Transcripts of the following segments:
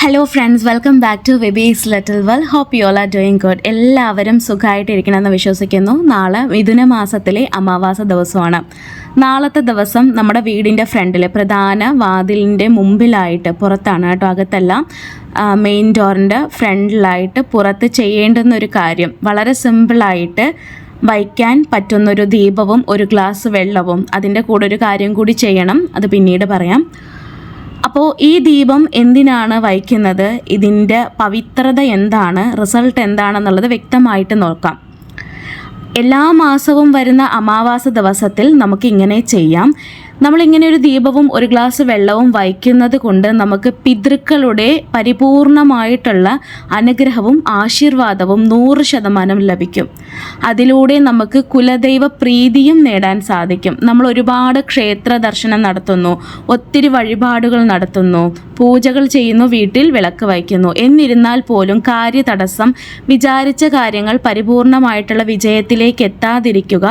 Hello friends welcome back to Webees little well hope you are doing good എല്ലാവരും സുഖമായിട്ടിരിക്കണമെന്ന് വിശ്വസിക്കുന്നു. നാളെ മിഥുന മാസത്തിലെ അമാവാസ ദിവസമാണ്. നാളത്തെ ദിവസം നമ്മുടെ വീടിന്റെ ഫ്രണ്ടിൽ പ്രധാന വാതിലിന്റെ മുമ്പിലായിട്ട് പുറത്താണ് കേട്ടോ അകത്തല്ല മെയിൻ ഡോറിന്റെ ഫ്രണ്ടിലായിട്ട് പുറത്ത് ചെയ്യേണ്ടുന്ന ഒരു കാര്യം. വളരെ സിമ്പിളായിട്ട് വയ്ക്കാൻ പറ്റുന്നൊരു ദീപവും ഒരു ഗ്ലാസ് വെള്ളവും അതിന്റെ കൂടെ ഒരു കാര്യം കൂടി ചെയ്യണം. അത് പിന്നീട് പറയാം. അപ്പോൾ ഈ ദീപം എന്തിനാണ് വയ്ക്കുന്നത് ഇതിന്റെ പവിത്രത എന്താണ്? റിസൾട്ട് എന്താണെന്നുള്ളത് വ്യക്തമായിട്ട് നോക്കാം. എല്ലാ മാസവും വരുന്ന അമാവാസ ദിവസത്തിൽ നമുക്ക് ഇങ്ങനെ ചെയ്യാം. നമ്മളിങ്ങനെ ഒരു ദീപവും ഒരു ഗ്ലാസ് വെള്ളവും വയ്ക്കുന്നത് കൊണ്ട് നമുക്ക് പിതൃക്കളുടെ പരിപൂർണമായിട്ടുള്ള അനുഗ്രഹവും ആശീർവാദവും നൂറ് ശതമാനം ലഭിക്കും. അതിലൂടെ നമുക്ക് കുലദൈവ പ്രീതിയും നേടാൻ സാധിക്കും. നമ്മൾ ഒരുപാട് ക്ഷേത്ര ദർശനം നടത്തുന്നു ഒത്തിരി വഴിപാടുകൾ നടത്തുന്നു പൂജകൾ ചെയ്യുന്നു വീട്ടിൽ വിളക്ക് വയ്ക്കുന്നു എന്നിരുന്നാൽ പോലും കാര്യതടസ്സം വിചാരിച്ച കാര്യങ്ങൾ പരിപൂർണമായിട്ടുള്ള വിജയത്തിലേക്ക് എത്താതിരിക്കുക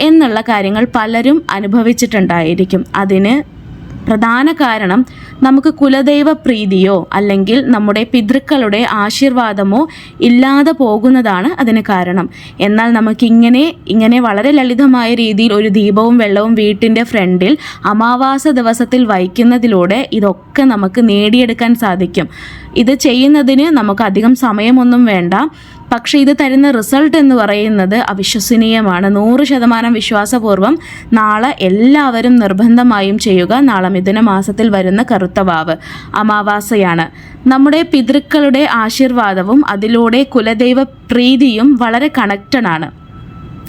എന്നുള്ള കാര്യങ്ങൾ പലരും അനുഭവിച്ചിട്ടുണ്ടായിരിക്കും. അതിന് പ്രധാന കാരണം നമുക്ക് കുലദൈവ പ്രീതിയോ അല്ലെങ്കിൽ നമ്മുടെ പിതൃക്കളുടെ ആശീർവാദമോ ഇല്ലാതെ പോകുന്നതാണ് അതിന് കാരണം. എന്നാൽ നമുക്കിങ്ങനെ ഇങ്ങനെ വളരെ ലളിതമായ രീതിയിൽ ഒരു ദീപവും വെള്ളവും വീട്ടിന്റെ ഫ്രണ്ടിൽ അമാവാസ ദിവസത്തിൽ വയ്ക്കുന്നതിലൂടെ ഇതൊക്കെ നമുക്ക് നേടിയെടുക്കാൻ സാധിക്കും. ഇത് ചെയ്യുന്നതിന് നമുക്ക് അധികം സമയമൊന്നും വേണ്ട. പക്ഷേ ഇത് തരുന്ന റിസൾട്ട് എന്ന് പറയുന്നത് അവിശ്വസനീയമാണ്. നൂറ് ശതമാനം വിശ്വാസപൂർവം നാളെ എല്ലാവരും നിർബന്ധമായും ചെയ്യുക. നാളെ മിഥുന മാസത്തിൽ വരുന്ന കറുത്ത വാവ് അമാവാസയാണ്. നമ്മുടെ പിതൃക്കളുടെ ആശീർവാദവും അതിലൂടെ കുലദൈവ പ്രീതിയും വളരെ കണക്റ്റഡ് ആണ്.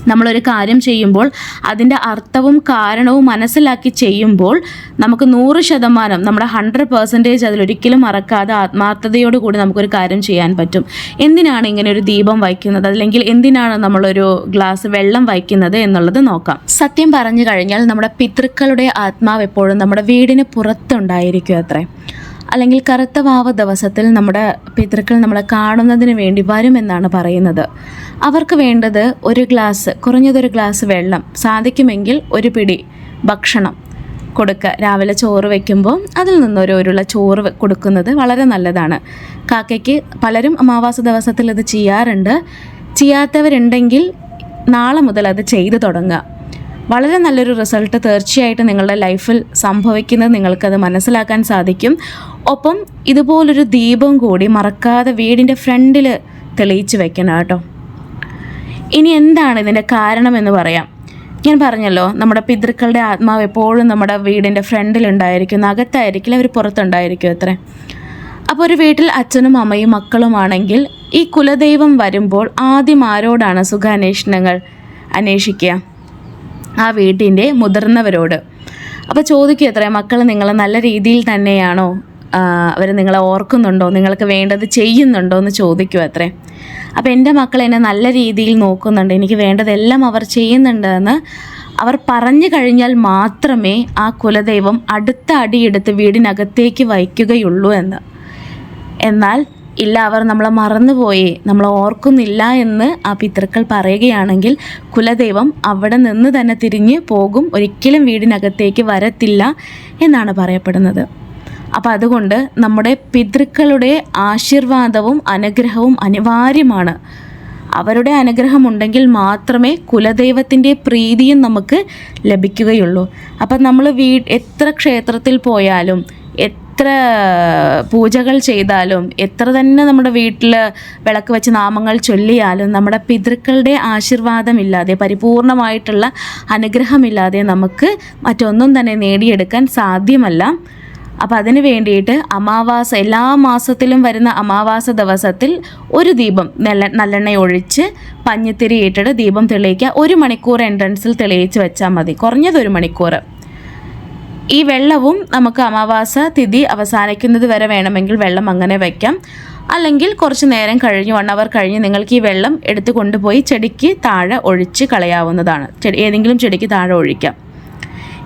നമ്മളൊരു കാര്യം ചെയ്യുമ്പോൾ അതിന്റെ അർത്ഥവും കാരണവും മനസ്സിലാക്കി ചെയ്യുമ്പോൾ നമുക്ക് നൂറ് ശതമാനം നമ്മുടെ ഹൺഡ്രഡ് പെർസെന്റേജ് അതിലൊരിക്കലും മറക്കാതെ ആത്മാർത്ഥതയോടുകൂടി നമുക്കൊരു കാര്യം ചെയ്യാൻ പറ്റും. എന്തിനാണ് ഇങ്ങനെ ഒരു ദീപം വയ്ക്കുന്നത്? അല്ലെങ്കിൽ എന്തിനാണ് നമ്മളൊരു ഗ്ലാസ് വെള്ളം വയ്ക്കുന്നത് എന്നുള്ളത് നോക്കാം. സത്യം പറഞ്ഞു കഴിഞ്ഞാൽ നമ്മുടെ പിതൃക്കളുടെ ആത്മാവ് എപ്പോഴും നമ്മുടെ വീടിന് പുറത്തുണ്ടായിരിക്കും അത്രേ. അല്ലെങ്കിൽ കറുത്ത വാവ് ദിവസത്തിൽ നമ്മുടെ പിതൃക്കൾ നമ്മളെ കാണുന്നതിന് വേണ്ടി വരുമെന്നാണ് പറയുന്നത്. അവർക്ക് വേണ്ടത് ഒരു ഗ്ലാസ് കുറഞ്ഞതൊരു ഗ്ലാസ് വെള്ളം സാധിക്കുമെങ്കിൽ ഒരു പിടി ഭക്ഷണം കൊടുക്കുക. രാവിലെ ചോറ് വെക്കുമ്പോൾ അതിൽ നിന്നൊരു ഒരുള്ള ചോറ് കൊടുക്കുന്നത് വളരെ നല്ലതാണ്. കാക്കയ്ക്ക് പലരും അമാവാസ ദിവസത്തിൽ ഇത് ചെയ്യാറുണ്ട്. ചെയ്യാത്തവരുണ്ടെങ്കിൽ നാളെ മുതൽ അത് ചെയ്തു തുടങ്ങുക. വളരെ നല്ലൊരു റിസൾട്ട് തീർച്ചയായിട്ടും നിങ്ങളുടെ ലൈഫിൽ സംഭവിക്കുന്നത് നിങ്ങൾക്കത് മനസ്സിലാക്കാൻ സാധിക്കും. ഒപ്പം ഇതുപോലൊരു ദീപം കൂടി മറക്കാതെ വീടിന്റെ ഫ്രണ്ടിൽ തെളിയിച്ച് വെക്കണം കേട്ടോ. ഇനി എന്താണ് ഇതിന്റെ കാരണമെന്ന് പറയാം. ഞാൻ പറഞ്ഞല്ലോ നമ്മുടെ പിതൃക്കളുടെ ആത്മാവ് എപ്പോഴും നമ്മുടെ വീടിന്റെ ഫ്രണ്ടിലുണ്ടായിരിക്കും അകത്തായിരിക്കില്ല അവർ പുറത്തുണ്ടായിരിക്കും അത്ര. അപ്പോൾ ഒരു വീട്ടിൽ അച്ഛനും അമ്മയും മക്കളുമാണെങ്കിൽ ഈ കുലദൈവം വരുമ്പോൾ ആദ്യം ആരോടാണ് സുഖാന്വേഷണങ്ങൾ അന്വേഷിക്കുക? ആ വീട്ടിന്റെ മുതിർന്നവരോട്. അപ്പോൾ ചോദിക്കുക എത്ര മക്കൾ നിങ്ങൾ നല്ല രീതിയിൽ തന്നെയാണോ? അവർ നിങ്ങളെ ഓർക്കുന്നുണ്ടോ? നിങ്ങൾക്ക് വേണ്ടത് ചെയ്യുന്നുണ്ടോ എന്ന് ചോദിക്കും അത്രേ. അപ്പോൾ എന്റെ മക്കൾ എന്നെ നല്ല രീതിയിൽ നോക്കുന്നുണ്ട്. എനിക്ക് വേണ്ടതെല്ലാം അവർ ചെയ്യുന്നുണ്ടെന്ന് അവർ പറഞ്ഞു കഴിഞ്ഞാൽ മാത്രമേ ആ കുലദൈവം അടുത്ത അടിയെടുത്ത് വീടിനകത്തേക്ക് വയ്ക്കുകയുള്ളൂ എന്ന്. എന്നാൽ ഇല്ല അവർ നമ്മളെ മറന്നുപോയി. നമ്മളെ ഓർക്കുന്നില്ല എന്ന് ആ പിതൃക്കൾ പറയുകയാണെങ്കിൽ കുലദൈവം അവിടെ നിന്ന് തന്നെ തിരിഞ്ഞ് പോകും. ഒരിക്കലും വീടിനകത്തേക്ക് വരത്തില്ല എന്നാണ് പറയപ്പെടുന്നത്. അപ്പോൾ അതുകൊണ്ട് നമ്മുടെ പിതൃക്കളുടെ ആശീർവാദവും അനുഗ്രഹവും അനിവാര്യമാണ്. അവരുടെ അനുഗ്രഹം ഉണ്ടെങ്കിൽ മാത്രമേ കുലദൈവത്തിന്റെ പ്രീതിയും നമുക്ക് ലഭിക്കുകയുള്ളൂ. അപ്പം നമ്മൾ വീ എത്ര ക്ഷേത്രത്തിൽ പോയാലും എത്ര പൂജകൾ ചെയ്താലും എത്ര തന്നെ നമ്മുടെ വീട്ടിൽ വിളക്ക് വെച്ച് നാമങ്ങൾ ചൊല്ലിയാലും നമ്മുടെ പിതൃക്കളുടെ ആശീർവാദമില്ലാതെ പരിപൂർണമായിട്ടുള്ള അനുഗ്രഹമില്ലാതെ നമുക്ക് മറ്റൊന്നും തന്നെ നേടിയെടുക്കാൻ സാധ്യമല്ല. അപ്പോൾ അതിന് വേണ്ടിയിട്ട് അമാവാസ എല്ലാ മാസത്തിലും വരുന്ന അമാവാസ ദിവസത്തിൽ ഒരു ദീപം നല്ല നല്ലെണ്ണ ഒഴിച്ച് പഞ്ഞിത്തിരി ഇട്ടിട്ട് ദീപം തെളിയിക്കുക. ഒരു മണിക്കൂർ എൻട്രൻസിൽ തെളിയിച്ച് വെച്ചാൽ മതി. കുറഞ്ഞത് ഒരു മണിക്കൂർ. ഈ വെള്ളവും നമുക്ക് അമാവാസ തിഥി അവസാനിക്കുന്നത് വരെ വേണമെങ്കിൽ വെള്ളം അങ്ങനെ വയ്ക്കാം അല്ലെങ്കിൽ കുറച്ച് നേരം കഴിഞ്ഞ് വൺ അവർ കഴിഞ്ഞ് നിങ്ങൾക്ക് ഈ വെള്ളം എടുത്തു കൊണ്ടുപോയി ചെടിക്ക് താഴെ ഒഴിച്ച് കളയാവുന്നതാണ്. ഏതെങ്കിലും ചെടിക്ക് താഴെ ഒഴിക്കാം.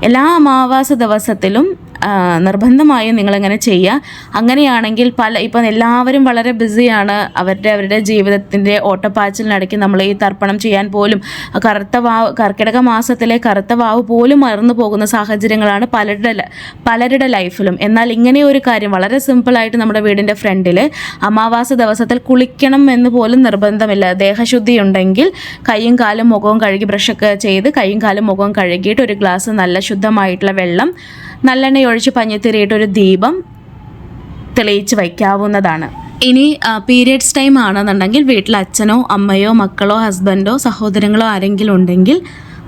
എല്ലാ അമാവാസ ദിവസത്തിലും നിർബന്ധമായും നിങ്ങളിങ്ങനെ ചെയ്യുക അങ്ങനെയാണെങ്കിൽ പല ഇപ്പം എല്ലാവരും വളരെ ബിസിയാണ്. അവരുടെ അവരുടെ ജീവിതത്തിന്റെ ഓട്ടപ്പാച്ചിലിനിടയ്ക്ക് നമ്മൾ ഈ തർപ്പണം ചെയ്യാൻ പോലും കറുത്ത വാവ് കർക്കിടക മാസത്തിലെ കറുത്ത വാവ് പോലും മറന്നു പോകുന്ന സാഹചര്യങ്ങളാണ് പലരുടെ പലരുടെ ലൈഫിലും. എന്നാൽ ഇങ്ങനെ ഒരു കാര്യം വളരെ സിമ്പിളായിട്ട് നമ്മുടെ വീടിന്റെ ഫ്രണ്ടിൽ അമാവാസ ദിവസത്തിൽ കുളിക്കണം എന്ന് പോലും നിർബന്ധമില്ല. ദേഹശുദ്ധി ഉണ്ടെങ്കിൽ കൈയും കാലും മുഖവും കഴുകി ബ്രഷൊക്കെ ചെയ്ത് കൈയും കാലും മുഖവും കഴുകിയിട്ട് ഒരു ഗ്ലാസ് നല്ല ശുദ്ധമായിട്ടുള്ള വെള്ളം നല്ലെണ്ണ ഒഴിച്ച് പഞ്ഞിത്തിരിയിട്ട് ഒരു ദീപം തെളിയിച്ച് വയ്ക്കാവുന്നതാണ്. ഇനി പീരിയഡ്സ് ടൈം ആണെന്നുണ്ടെങ്കിൽ വീട്ടിൽ അച്ഛനോ അമ്മയോ മക്കളോ ഹസ്ബൻഡോ സഹോദരങ്ങളോ ആരെങ്കിലും ഉണ്ടെങ്കിൽ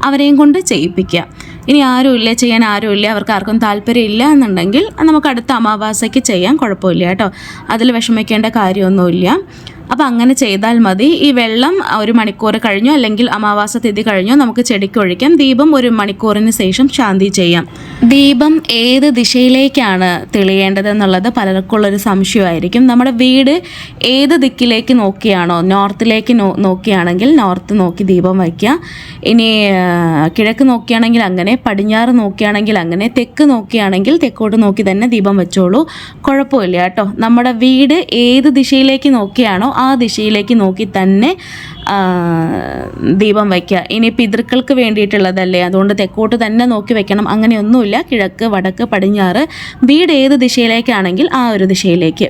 അവരെയും കൊണ്ട് ചെയ്യിപ്പിക്കുക. ഇനി ആരുമില്ല ചെയ്യാൻ ആരുമില്ല അവർക്ക് ആർക്കും താല്പര്യമില്ല എന്നുണ്ടെങ്കിൽ നമുക്ക് അടുത്ത അമാവാസയ്ക്ക് ചെയ്യാൻ കുഴപ്പമില്ല കേട്ടോ. അതിൽ വിഷമിക്കേണ്ട കാര്യമൊന്നുമില്ല. അപ്പോൾ അങ്ങനെ ചെയ്താൽ മതി. ഈ വെള്ളം ഒരു മണിക്കൂർ കഴിഞ്ഞോ അല്ലെങ്കിൽ അമാവാസ തിഥി കഴിഞ്ഞോ നമുക്ക് ചെടിക്ക് ഒഴിക്കാം. ദീപം ഒരു മണിക്കൂറിന് ശേഷം ശാന്തി ചെയ്യാം. ദീപം ഏത് ദിശയിലേക്കാണ് തെളിയേണ്ടത് എന്നുള്ളത് പലർക്കുള്ളൊരു സംശയമായിരിക്കും. നമ്മുടെ വീട് ഏത് ദിക്കിലേക്ക് നോക്കിയാണോ നോർത്തിലേക്ക് നോക്കിയാണെങ്കിൽ നോർത്ത് നോക്കി ദീപം വയ്ക്കുക. ഇനി കിഴക്ക് നോക്കിയാണെങ്കിൽ അങ്ങനെ പടിഞ്ഞാറ് നോക്കിയാണെങ്കിൽ അങ്ങനെ തെക്ക് നോക്കിയാണെങ്കിൽ തെക്കോട്ട് നോക്കി തന്നെ ദീപം വെച്ചോളൂ. കുഴപ്പമില്ല കേട്ടോ. നമ്മുടെ വീട് ഏത് ദിശയിലേക്ക് നോക്കിയാണോ ആ ദിശയിലേക്ക് നോക്കി തന്നെ ദീപം വയ്ക്കുക. ഇനി പിതൃക്കൾക്ക് വേണ്ടിയിട്ടുള്ളതല്ലേ? അതുകൊണ്ട് തെക്കോട്ട് തന്നെ നോക്കി വെക്കണം. അങ്ങനെയൊന്നുമില്ല. കിഴക്ക് വടക്ക് പടിഞ്ഞാറ് വീട് ഏത് ദിശയിലേക്കാണെങ്കിൽ ആ ഒരു ദിശയിലേക്ക്.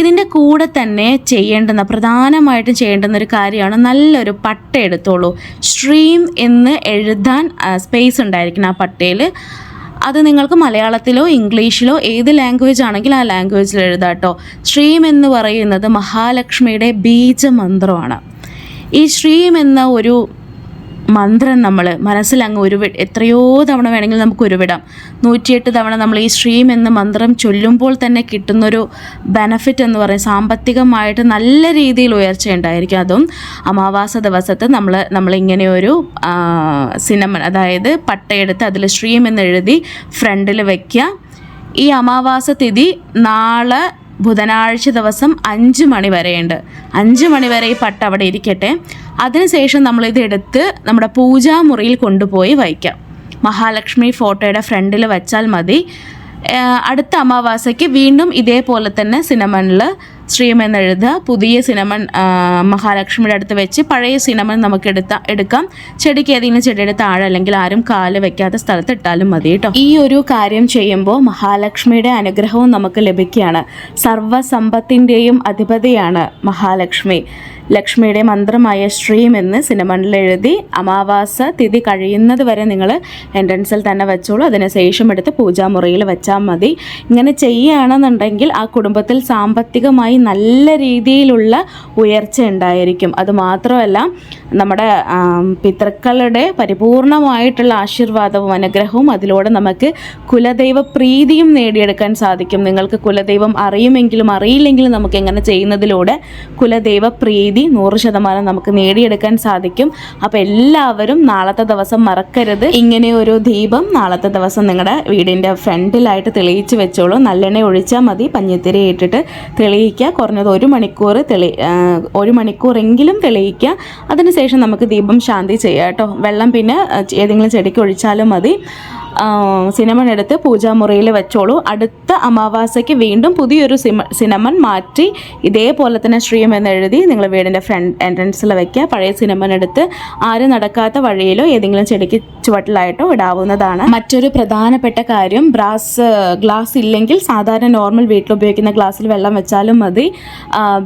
ഇതിന്റെ കൂടെ തന്നെ ചെയ്യേണ്ടുന്ന പ്രധാനമായിട്ടും ചെയ്യേണ്ടുന്ന ഒരു കാര്യമാണ് നല്ലൊരു പട്ട എടുത്തോളൂ സ്ട്രീം എന്ന് എഴുതാൻ സ്പേസ് ഉണ്ടായിരിക്കണം ആ പട്ടയിൽ അത് നിങ്ങൾക്ക് മലയാളത്തിലോ ഇംഗ്ലീഷിലോ ഏത് ലാംഗ്വേജ് ആണെങ്കിലും ആ ലാംഗ്വേജിൽ എഴുതാട്ടോ ശ്രീം എന്ന് പറയുന്നത് മഹാലക്ഷ്മിയുടെ ബീജമന്ത്രമാണ്. ഈ ശ്രീം എന്ന ഒരു മന്ത്രം നമ്മൾ മനസ്സിൽ അങ്ങ് ഉരുവി എത്രയോ തവണ വേണമെങ്കിൽ നമുക്ക് ഉരുവിടാം നൂറ്റിയെട്ട് തവണ നമ്മൾ ഈ ശ്രീം എന്ന മന്ത്രം ചൊല്ലുമ്പോൾ തന്നെ കിട്ടുന്നൊരു ബെനഫിറ്റ് എന്ന് പറയും. സാമ്പത്തികമായിട്ട് നല്ല രീതിയിൽ ഉയർച്ച ഉണ്ടായിരിക്കും. അതും അമാവാസ ദിവസത്ത് നമ്മൾ നമ്മളിങ്ങനെ ഒരു സിനിമ അതായത് പട്ടയെടുത്ത് അതിൽ ശ്രീം എന്ന് എഴുതി ഫ്രണ്ടിൽ വയ്ക്കുക. ഈ അമാവാസ തിഥി നാളെ ബുധനാഴ്ച ദിവസം അഞ്ച് മണി വരെയുണ്ട്. അഞ്ച് മണി വരെ ഈ പട്ട അവിടെ ഇരിക്കട്ടെ. അതിനുശേഷം നമ്മളിത് എടുത്ത് നമ്മുടെ പൂജാമുറിയിൽ കൊണ്ടുപോയി വയ്ക്കാം. മഹാലക്ഷ്മി ഫോട്ടോയുടെ ഫ്രണ്ടിൽ വച്ചാൽ മതി. അടുത്ത അമാവാസയ്ക്ക് വീണ്ടും ഇതേപോലെ തന്നെ സിനമണിൽ ശ്രീം എന്ന് പുതിയ സിനമൺ മഹാലക്ഷ്മിയുടെ അടുത്ത് വെച്ച് പഴയ സിനമൺ നമുക്ക് എടുത്ത എടുക്കാം. ചെടിക്ക് ഏതെങ്കിലും ചെടിയുടെ താഴെ അല്ലെങ്കിൽ ആരും കാൽ വെക്കാത്ത സ്ഥലത്ത് ഇട്ടാലും മതി കേട്ടോ ഈ ഒരു കാര്യം ചെയ്യുമ്പോൾ മഹാലക്ഷ്മിയുടെ അനുഗ്രഹവും നമുക്ക് ലഭിക്കുകയാണ്. സർവസമ്പത്തിന്റെയും അധിപതിയാണ് മഹാലക്ഷ്മി. ലക്ഷ്മിയുടെ മന്ത്രമായ ശ്രീം എന്ന് സിനിമണിൽ എഴുതി അമാവാസ തിഥി കഴിയുന്നത് വരെ നിങ്ങൾ എൻട്രൻസിൽ തന്നെ വെച്ചോളൂ. അതിനുശേഷം എടുത്ത് പൂജാമുറിയിൽ വെച്ചാൽ മതി. ഇങ്ങനെ ചെയ്യുകയാണെന്നുണ്ടെങ്കിൽ ആ കുടുംബത്തിൽ സാമ്പത്തികമായി നല്ല രീതിയിലുള്ള ഉയർച്ച ഉണ്ടായിരിക്കും. അതുമാത്രമല്ല നമ്മുടെ പിതൃക്കളുടെ പരിപൂർണമായിട്ടുള്ള ആശീർവാദവും അനുഗ്രഹവും അതിലൂടെ നമുക്ക് കുലദൈവ പ്രീതിയും നേടിയെടുക്കാൻ സാധിക്കും. നിങ്ങൾക്ക് കുലദൈവം അറിയുമെങ്കിലും അറിയില്ലെങ്കിലും നമുക്ക് എങ്ങനെ ചെയ്യുന്നതിലൂടെ കുലദൈവ പ്രീതി നൂറ് ശതമാനം നമുക്ക് നേടിയെടുക്കാൻ സാധിക്കും. അപ്പോൾ എല്ലാവരും നാളത്തെ ദിവസം മറക്കരുത്. ഇങ്ങനെ ഒരു ദീപം നാളത്തെ ദിവസം നിങ്ങളുടെ വീടിന്റെ ഫ്രണ്ടിലായിട്ട് തെളിയിച്ച് വെച്ചോളൂ. നല്ലെണ്ണ ഒഴിച്ചാൽ മതി. പഞ്ഞിത്തിരി ഇട്ടിട്ട് തെളിയിക്കുക. കുറഞ്ഞത് ഒരു മണിക്കൂർ തെളി ഒരു മണിക്കൂറെങ്കിലും തെളിയിക്കുക. അതിനുശേഷം നമുക്ക് ദീപം ശാന്തി ചെയ്യാം കേട്ടോ. വെള്ളം പിന്നെ ഏതെങ്കിലും ചെടിക്ക് ഒഴിച്ചാലും മതി. സിനമൺ എടുത്ത് പൂജാമുറിയിൽ വെച്ചോളൂ. അടുത്ത അമാവാസയ്ക്ക് വീണ്ടും പുതിയൊരു സിനമൺ മാറ്റി ഇതേപോലെ തന്നെ ശ്രീയം എന്നെഴുതി നിങ്ങൾ വീടിന്റെ ഫ്രണ്ട് എൻട്രൻസിൽ വയ്ക്കുക പഴയ സിനമൺ എടുത്ത് ആരും നടക്കാത്ത വഴിയിലോ ഏതെങ്കിലും ചെടിക്ക് ചുവട്ടിലായിട്ടോ ഇടാവുന്നതാണ്. മറ്റൊരു പ്രധാനപ്പെട്ട കാര്യം ബ്രാസ് ഗ്ലാസ് ഇല്ലെങ്കിൽ സാധാരണ നോർമൽ വീട്ടിൽ ഉപയോഗിക്കുന്ന ഗ്ലാസ്സിൽ വെള്ളം വെച്ചാലും മതി.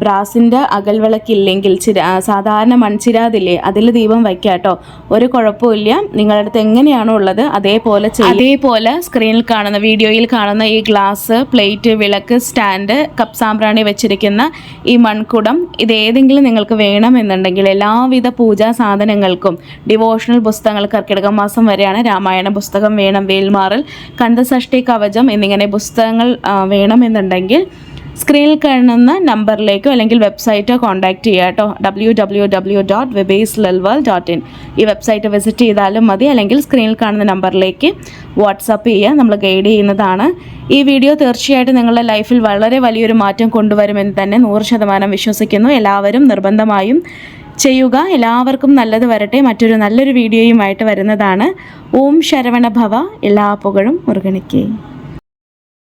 ബ്രാസിന്റെ അകൽവിളക്കില്ലെങ്കിൽ ചിര സാധാരണ മൺചിരാതില്ലേ അതിൽ ദീപം വയ്ക്കുക കേട്ടോ. ഒരു കുഴപ്പമില്ല നിങ്ങളുടെ അടുത്ത് എങ്ങനെയാണോ ഉള്ളത് അതേപോലെ അതേപോലെ സ്ക്രീനിൽ കാണുന്ന വീഡിയോയിൽ കാണുന്ന ഈ ഗ്ലാസ് പ്ലേറ്റ് വിളക്ക് സ്റ്റാൻഡ് കപ്പ് സാമ്പ്രാണി വെച്ചിരിക്കുന്ന ഈ മൺകുടം ഇത് ഏതെങ്കിലും നിങ്ങൾക്ക് വേണമെന്നുണ്ടെങ്കിൽ എല്ലാവിധ പൂജാ സാധനങ്ങൾക്കും ഡിവോഷണൽ പുസ്തകങ്ങൾ കർക്കിടക മാസം വരെയാണ് രാമായണ പുസ്തകം വേണം. വേൽമാറൽ കന്ദസഷ്ടി കവചം എന്നിങ്ങനെ പുസ്തകങ്ങൾ വേണമെന്നുണ്ടെങ്കിൽ സ്ക്രീനിൽ കാണുന്ന നമ്പറിലേക്കോ അല്ലെങ്കിൽ വെബ്സൈറ്റോ കോൺടാക്റ്റ് ചെയ്യുക കേട്ടോ W W W dot Webees lelval dot in ഈ വെബ്സൈറ്റ് വിസിറ്റ് ചെയ്താലും മതി. അല്ലെങ്കിൽ സ്ക്രീനിൽ കാണുന്ന നമ്പറിലേക്ക് വാട്സപ്പ് ചെയ്യുക. നമ്മൾ ഗൈഡ് ചെയ്യുന്നതാണ്. ഈ വീഡിയോ തീർച്ചയായിട്ടും നിങ്ങളുടെ ലൈഫിൽ വളരെ വലിയൊരു മാറ്റം കൊണ്ടുവരുമെന്ന് തന്നെ നൂറ് ശതമാനം വിശ്വസിക്കുന്നു. എല്ലാവരും നിർബന്ധമായും ചെയ്യുക. എല്ലാവർക്കും നല്ലത് വരട്ടെ. മറ്റൊരു നല്ലൊരു വീഡിയോയുമായിട്ട് വരുന്നതാണ്. ഓം ശരവണ ഭവ. എല്ലാ പുകഴും മുരുകണിക്കേ